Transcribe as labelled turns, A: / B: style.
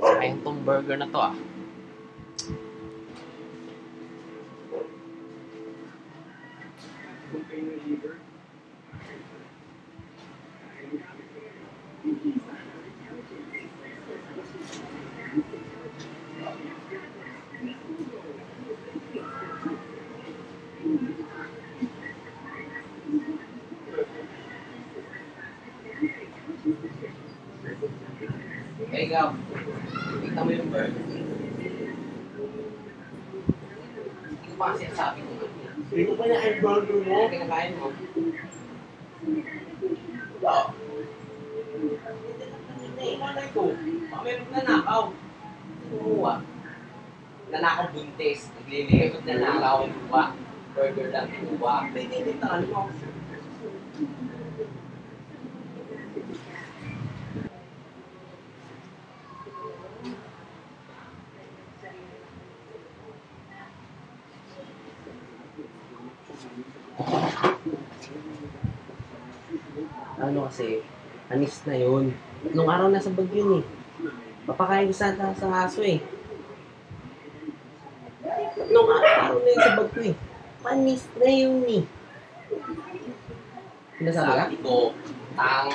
A: Sayang tong burger na to ah. Eh, ikaw. Tignan mo yung burger. Hindi ko pa kasi sabi ko.
B: Hindi ko pa niya yung burger mo.
A: Ano kinakain mo? Oo. Naimalay ko. Meron nanakaw. Kumuha. Nanakaw buntis. Naglilingkot nanakaw. Kuha. Burger lang. Kuha. May nilitan mo. Ano kasi, anis na yun. Nung araw nasa bag yun eh. Papakain ko sana sa aso eh. Nung araw na yun sa bag ko eh. Panis na yun eh. Sinasabi ka? ko, tang,